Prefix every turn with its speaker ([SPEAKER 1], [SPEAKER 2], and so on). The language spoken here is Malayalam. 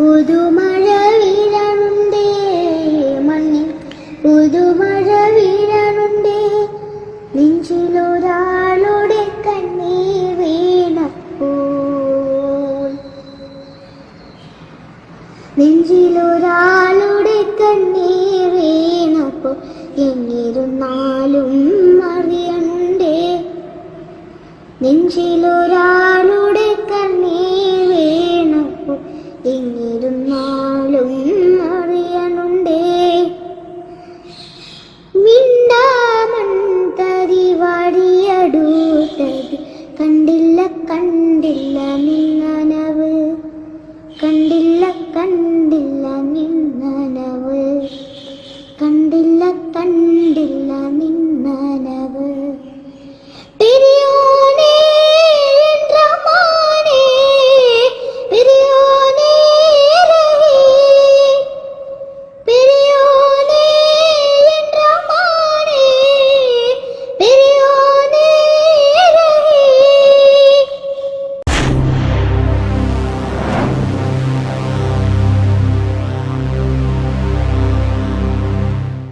[SPEAKER 1] പുതുമഴ വീഴണുണ്ടേ മണ്ണിൽ നെഞ്ചിലൊരാളുടെ കണ്ണീർ വീണപ്പോൾ എന്നിരുന്നാലും അറിയണ്ടേ. നെഞ്ചിലൊരാളു കണ്ടില്ല കണ്ടില്ല നിന്നനവ.